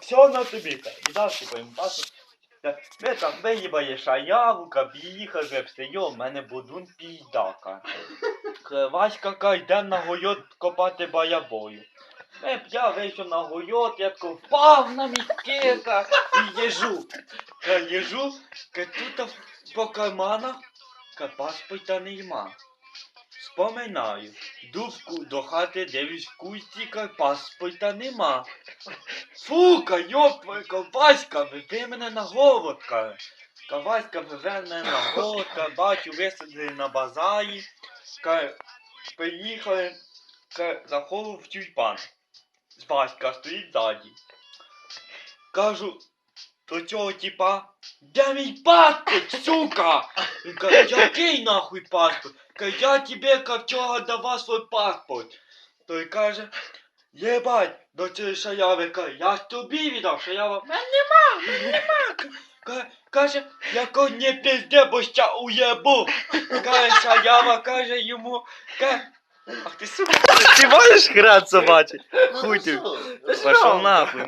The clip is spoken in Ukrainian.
все на тобі. І дав типу Ми там виїбає шаяву, кабіха, все, йо, в мене будун пійдака. Васька каже, йде на гойот копати баябою. Ми, я вийшов на гойот, я тако впав на мітки, і їжу. Ка, їжу, тут по карманах, ка паспорта нема. Споминаю, йду до хати, дивлюсь культі, паспорта нема. Фука, йоп твою ковбаська, веди мене на голод, каже. Ковбаська везе мене на голод, каже, бачу, висадили на базарі, каже, приїхали, каже, заходив в тюльпан. Васька стоїть ззаді. Кажу, до цього типа, де мій паспорт, сука? Він каже, який нахуй паспорт? Каже, я тебе вчора давав свій паспорт. Той каже, єбать, до цієї шаяви, каже, я тобі віддав, шаява, мене нема, мене нема. Ка- Каже, яко не пізде, бо ще уєбу. Каже, шаява, каже йому, каже, ах ти сука, Ти можеш грати собачий? Ну, Хуй ну ти. що? Пошел нахуй.